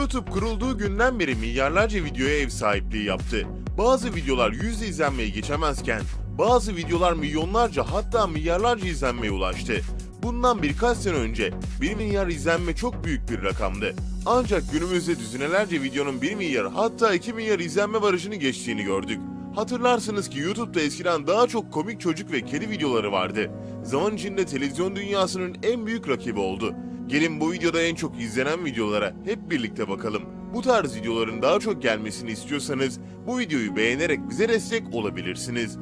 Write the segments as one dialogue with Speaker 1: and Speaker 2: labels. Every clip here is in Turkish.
Speaker 1: YouTube kurulduğu günden beri milyarlarca videoya ev sahipliği yaptı. Bazı videolar yüzde izlenmeyi geçemezken bazı videolar milyonlarca hatta milyarlarca izlenmeye ulaştı. Bundan birkaç sene önce 1 milyar izlenme çok büyük bir rakamdı. Ancak günümüzde düzinelerce videonun 1 milyar hatta 2 milyar izlenme barajını geçtiğini gördük. Hatırlarsınız ki YouTube'da eskiden daha çok komik çocuk ve kedi videoları vardı. Zaman içinde televizyon dünyasının en büyük rakibi oldu. Gelin bu videoda en çok izlenen videolara hep birlikte bakalım. Bu tarz videoların daha çok gelmesini istiyorsanız bu videoyu beğenerek bize destek olabilirsiniz.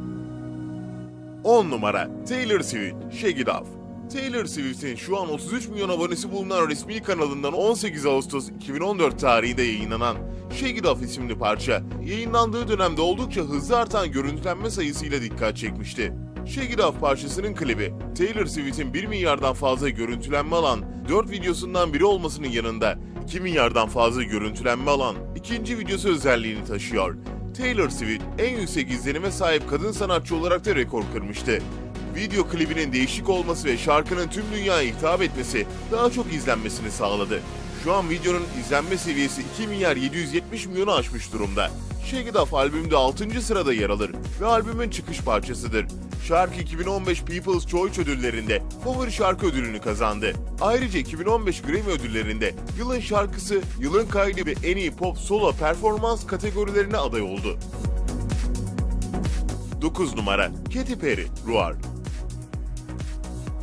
Speaker 1: 10 numara Taylor Swift Shake It Off Taylor Swift'in şu an 33 milyon abonesi bulunan resmi kanalından 18 Ağustos 2014 tarihinde yayınlanan Shake It Off isimli parça, yayınlandığı dönemde oldukça hızlı artan görüntülenme sayısıyla dikkat çekmişti. Shake It Off parçasının klibi, Taylor Swift'in 1 milyardan fazla görüntülenme alan 4 videosundan biri olmasının yanında 2 milyardan fazla görüntülenme alan ikinci videosu özelliğini taşıyor. Taylor Swift en yüksek izlenime sahip kadın sanatçı olarak da rekor kırmıştı. Video klibinin değişik olması ve şarkının tüm dünyaya hitap etmesi daha çok izlenmesini sağladı. Şu an videonun izlenme seviyesi 2 milyar 770 milyonu aşmış durumda. Shake It Off albümde 6. sırada yer alır ve albümün çıkış parçasıdır. Şarkı 2015 People's Choice ödüllerinde favori şarkı ödülünü kazandı. Ayrıca 2015 Grammy ödüllerinde yılın şarkısı, yılın kaydı ve en iyi pop solo performans kategorilerine aday oldu. 9 numara Katy Perry, Roar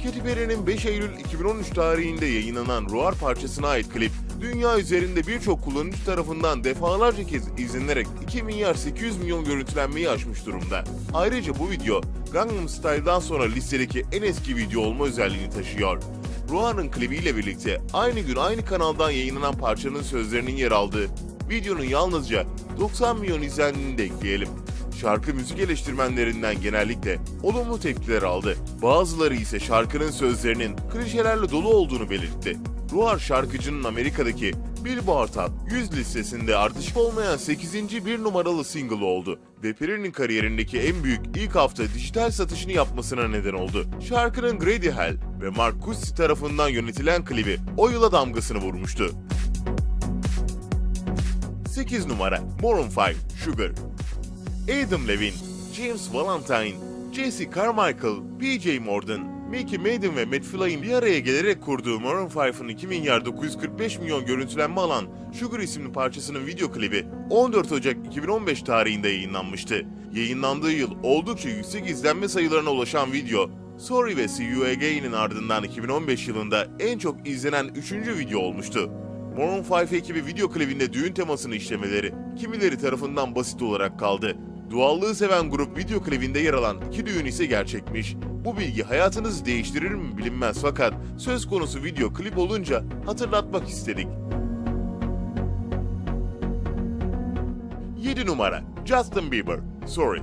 Speaker 1: Katy Perry'nin 5 Eylül 2013 tarihinde yayınlanan Roar parçasına ait klip, dünya üzerinde birçok kullanıcı tarafından defalarca kez izlenerek 2 milyar 800 milyon görüntülenmeyi aşmış durumda. Ayrıca bu video, Gangnam Style'dan sonra listedeki en eski video olma özelliğini taşıyor. Roar'ın klibiyle birlikte aynı gün aynı kanaldan yayınlanan parçanın sözlerinin yer aldığı videonun yalnızca 90 milyon izlendiğini de ekleyelim. Şarkı müzik eleştirmenlerinden genellikle olumlu tepkiler aldı. Bazıları ise şarkının sözlerinin klişelerle dolu olduğunu belirtti. Roar şarkıcının Amerika'daki Billboard Top 100 listesinde ardışık olmayan 8. bir numaralı single oldu ve Perry'nin kariyerindeki en büyük ilk hafta dijital satışını yapmasına neden oldu. Şarkının Grady Hell ve Mark Cussi tarafından yönetilen klibi o yıla damgasını vurmuştu. 8 numara Maroon 5 Sugar Adam Levine, James Valentine, Jesse Carmichael, PJ Morgan, Mickey Madden ve Matt Fly'in bir araya gelerek kurduğu Maroon 5'ın 2 milyar 945 milyon görüntülenme alan Sugar isimli parçasının video klibi 14 Ocak 2015 tarihinde yayınlanmıştı. Yayınlandığı yıl oldukça yüksek izlenme sayılarına ulaşan video, Sorry ve See You Again'in ardından 2015 yılında en çok izlenen 3. video olmuştu. Maroon 5 ekibi video klibinde düğün temasını işlemeleri kimileri tarafından basit olarak kaldı. Doğallığı seven grup video klibinde yer alan iki düğün ise gerçekmiş. Bu bilgi hayatınızı değiştirir mi bilinmez fakat söz konusu video klip olunca hatırlatmak istedik. 7 numara Justin Bieber Sorry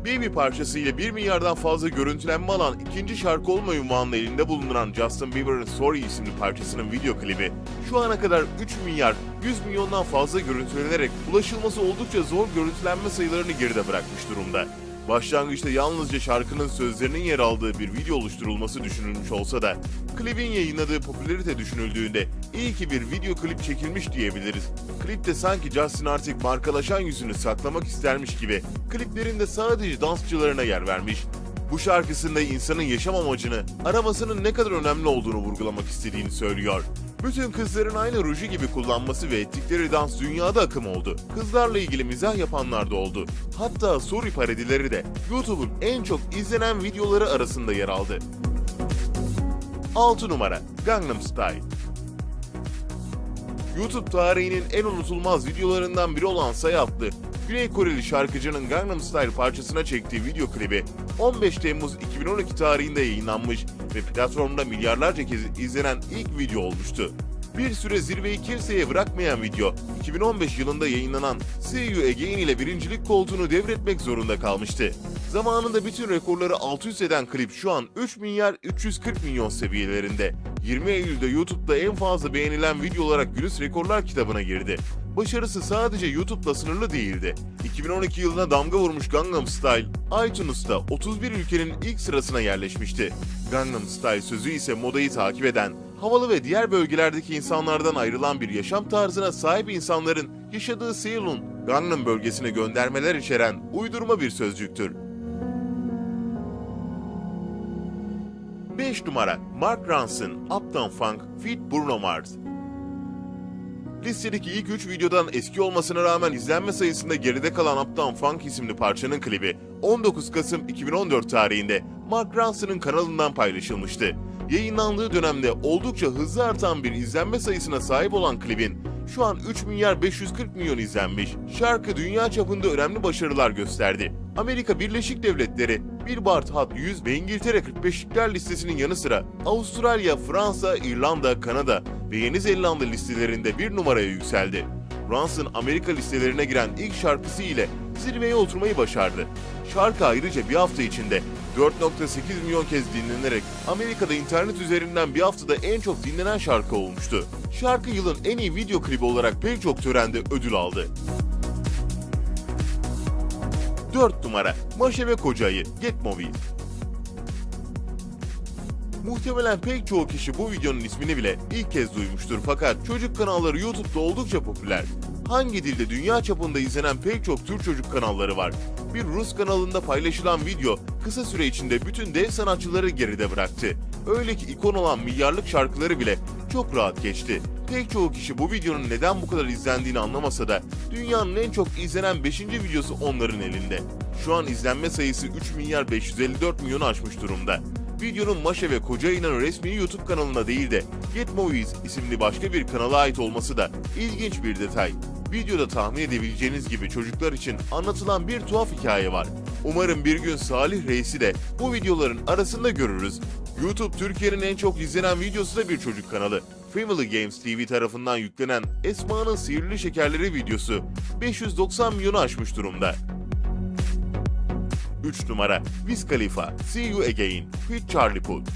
Speaker 1: Baby parçasıyla 1 milyardan fazla görüntülenme alan ikinci şarkı olma ünvanını elinde bulunduran Justin Bieber'ın Sorry isimli parçasının video klibi şu ana kadar 3 milyar 100 milyondan fazla görüntülenerek ulaşılması oldukça zor görüntülenme sayılarını geride bırakmış durumda. Başlangıçta yalnızca şarkının sözlerinin yer aldığı bir video oluşturulması düşünülmüş olsa da klibin yayınladığı popülarite düşünüldüğünde iyi ki bir video klip çekilmiş diyebiliriz. Klipte sanki Justin artık markalaşan yüzünü saklamak istermiş gibi kliplerinde sadece dansçılarına yer vermiş. Bu şarkısında insanın yaşam amacını, aramasının ne kadar önemli olduğunu vurgulamak istediğini söylüyor. Bütün kızların aynı ruju gibi kullanması ve ettikleri dans dünyada akım oldu. Kızlarla ilgili mizah yapanlar da oldu. Hatta story parodileri de YouTube'un en çok izlenen videoları arasında yer aldı. 6 numara Gangnam Style YouTube tarihinin en unutulmaz videolarından biri olan Say adlı Güney Koreli şarkıcının Gangnam Style parçasına çektiği video klibi 15 Temmuz 2012 tarihinde yayınlanmış ve platformda milyarlarca kez izlenen ilk video olmuştu. Bir süre zirveyi kimseye bırakmayan video, 2015 yılında yayınlanan See You Again ile birincilik koltuğunu devretmek zorunda kalmıştı. Zamanında bütün rekorları alt üst eden klip şu an 3 milyar 340 milyon seviyelerinde. 20 Eylül'de YouTube'da en fazla beğenilen video olarak Guinness Rekorlar kitabına girdi. Başarısı sadece YouTube'la sınırlı değildi. 2012 yılına damga vurmuş Gangnam Style, iTunes'ta 31 ülkenin ilk sırasına yerleşmişti. Gangnam Style sözü ise modayı takip eden, havalı ve diğer bölgelerdeki insanlardan ayrılan bir yaşam tarzına sahip insanların yaşadığı Seul'un Gangnam bölgesine göndermeler içeren uydurma bir sözcüktür. 5 numara Mark Ronson, Uptown Funk, feat. Bruno Mars. Listedeki ilk 3 videodan eski olmasına rağmen izlenme sayısında geride kalan Uptown Funk isimli parçanın klibi 19 Kasım 2014 tarihinde Mark Ronson'ın kanalından paylaşılmıştı. Yayınlandığı dönemde oldukça hızlı artan bir izlenme sayısına sahip olan klibin şu an 3 milyar 540 milyon izlenmiş. Şarkı dünya çapında önemli başarılar gösterdi. Amerika Birleşik Devletleri, Billboard Hot 100 ve İngiltere 45'likler listesinin yanı sıra Avustralya, Fransa, İrlanda, Kanada ve Yeni Zelanda listelerinde bir numaraya yükseldi. Ronson Amerika listelerine giren ilk şarkısı ile zirveye oturmayı başardı. Şarkı ayrıca bir hafta içinde 4.8 milyon kez dinlenerek Amerika'da internet üzerinden bir haftada en çok dinlenen şarkı olmuştu. Şarkı yılın en iyi video klibi olarak pek çok törende ödül aldı. 4 numara Maşe ve Kocayı Get Movies Muhtemelen pek çoğu kişi bu videonun ismini bile ilk kez duymuştur fakat çocuk kanalları YouTube'da oldukça popüler. Hangi dilde dünya çapında izlenen pek çok Türk çocuk kanalları var. Bir Rus kanalında paylaşılan video kısa süre içinde bütün dev sanatçıları geride bıraktı. Öyle ki ikon olan milyarlık şarkıları bile çok rahat geçti. Pek çoğu kişi bu videonun neden bu kadar izlendiğini anlamasa da dünyanın en çok izlenen 5. videosu onların elinde. Şu an izlenme sayısı 3 milyar 554 milyonu aşmış durumda. Videonun Maşe ve Kocayı'nın resmi YouTube kanalına değil de Get Movies isimli başka bir kanala ait olması da ilginç bir detay. Videoda tahmin edebileceğiniz gibi çocuklar için anlatılan bir tuhaf hikaye var. Umarım bir gün Salih Reis'i de bu videoların arasında görürüz. YouTube Türkiye'nin en çok izlenen videosu da bir çocuk kanalı. Family Games TV tarafından yüklenen Esma'nın Sihirli Şekerleri videosu 590 milyonu aşmış durumda. 3 numara Wiz Khalifa See You Again Feat. Charlie Puth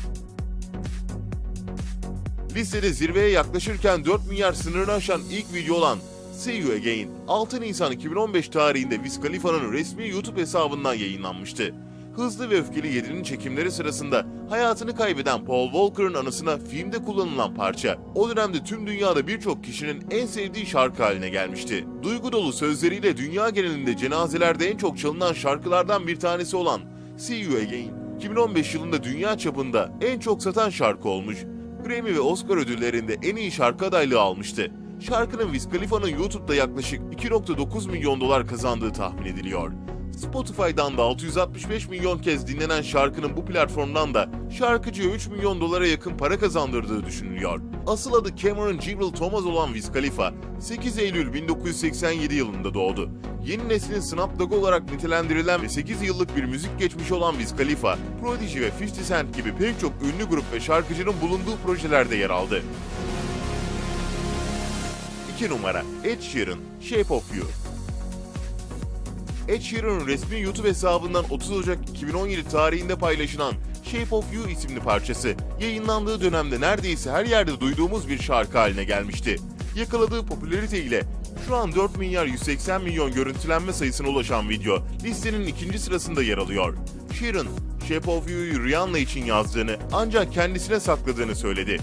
Speaker 1: Listede zirveye yaklaşırken 4 milyar sınırını aşan ilk video olan See You Again 6 Nisan 2015 tarihinde Wiz Khalifa'nın resmi YouTube hesabından yayınlanmıştı. Hızlı ve Öfkeli 7'nin çekimleri sırasında hayatını kaybeden Paul Walker'ın anısına filmde kullanılan parça, o dönemde tüm dünyada birçok kişinin en sevdiği şarkı haline gelmişti. Duygu dolu sözleriyle dünya genelinde cenazelerde en çok çalınan şarkılardan bir tanesi olan See You Again, 2015 yılında dünya çapında en çok satan şarkı olmuş. Grammy ve Oscar ödüllerinde en iyi şarkı adaylığı almıştı. Şarkının Wiz Khalifa'nın YouTube'da yaklaşık 2.9 milyon dolar kazandığı tahmin ediliyor. Spotify'dan da 665 milyon kez dinlenen şarkının bu platformdan da şarkıcıya 3 milyon dolara yakın para kazandırdığı düşünülüyor. Asıl adı Cameron Jibril Thomas olan Wiz Khalifa, 8 Eylül 1987 yılında doğdu. Yeni neslin Snap Dogg olarak nitelendirilen ve 8 yıllık bir müzik geçmişi olan Wiz Khalifa, Prodigy ve 50 Cent gibi pek çok ünlü grup ve şarkıcının bulunduğu projelerde yer aldı. 2 numara Ed Sheeran, Shape of You Ed Sheeran'ın resmi YouTube hesabından 30 Ocak 2017 tarihinde paylaşılan Shape of You isimli parçası yayınlandığı dönemde neredeyse her yerde duyduğumuz bir şarkı haline gelmişti. Yakaladığı popülarite ile şu an 4 milyar 180 milyon görüntülenme sayısına ulaşan video listenin ikinci sırasında yer alıyor. Sheeran, Shape of You'yu Rihanna için yazdığını ancak kendisine sakladığını söyledi.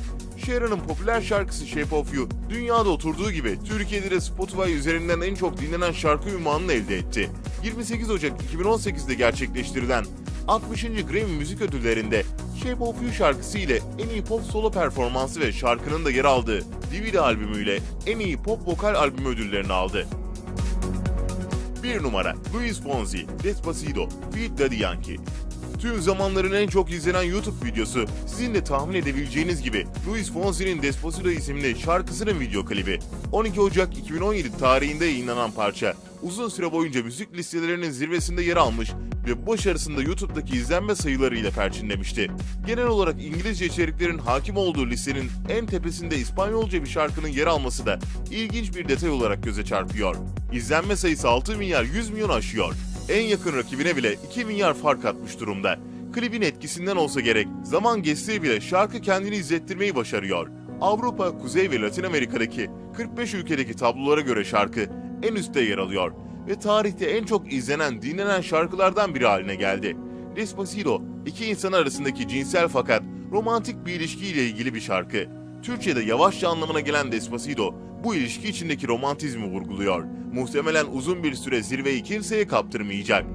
Speaker 1: Sheeran'ın popüler şarkısı Shape of You, dünyada oturduğu gibi Türkiye'de de Spotify üzerinden en çok dinlenen şarkı ünvanını elde etti. 28 Ocak 2018'de gerçekleştirilen 60. Grammy Müzik Ödülleri'nde Shape of You şarkısı ile en iyi pop solo performansı ve şarkının da yer aldığı DVD albümüyle en iyi pop vokal albümü ödüllerini aldı. 1 numara Luis Fonsi, Despacito, Feat. Daddy Yankee Tüm zamanların en çok izlenen YouTube videosu sizin de tahmin edebileceğiniz gibi Luis Fonsi'nin Despacito isimli şarkısının video klibi. 12 Ocak 2017 tarihinde yayınlanan parça uzun süre boyunca müzik listelerinin zirvesinde yer almış ve başarısında YouTube'daki izlenme sayılarıyla perçinlemişti. Genel olarak İngilizce içeriklerin hakim olduğu listenin en tepesinde İspanyolca bir şarkının yer alması da ilginç bir detay olarak göze çarpıyor. İzlenme sayısı 6 milyar 100 milyon aşıyor en yakın rakibine bile 2 milyar fark atmış durumda. Klibin etkisinden olsa gerek, zaman geçse bile şarkı kendini izlettirmeyi başarıyor. Avrupa, Kuzey ve Latin Amerika'daki 45 ülkedeki tablolara göre şarkı en üstte yer alıyor ve tarihte en çok izlenen, dinlenen şarkılardan biri haline geldi. Despacito, iki insan arasındaki cinsel fakat romantik bir ilişkiyle ilgili bir şarkı. Türkçe'de yavaşça anlamına gelen Despacito bu ilişki içindeki romantizmi vurguluyor. Muhtemelen uzun bir süre zirveyi kimseye kaptırmayacak.